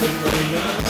Maria.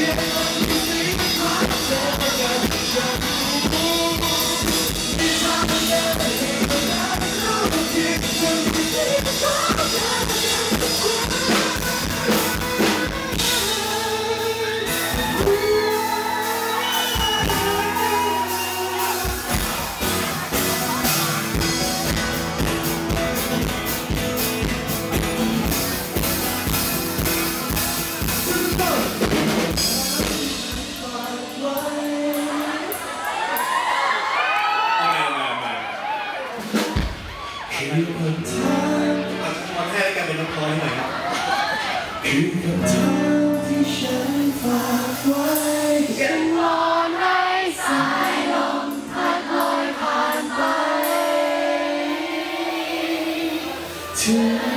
Yeah. คือคำถามเอาแค่กันเป็นน้องน้อยหน่อยนะคือคำถามที่ฉันฝากไว้ยังรอในสายลมพัดลอยผ่านไปเธอ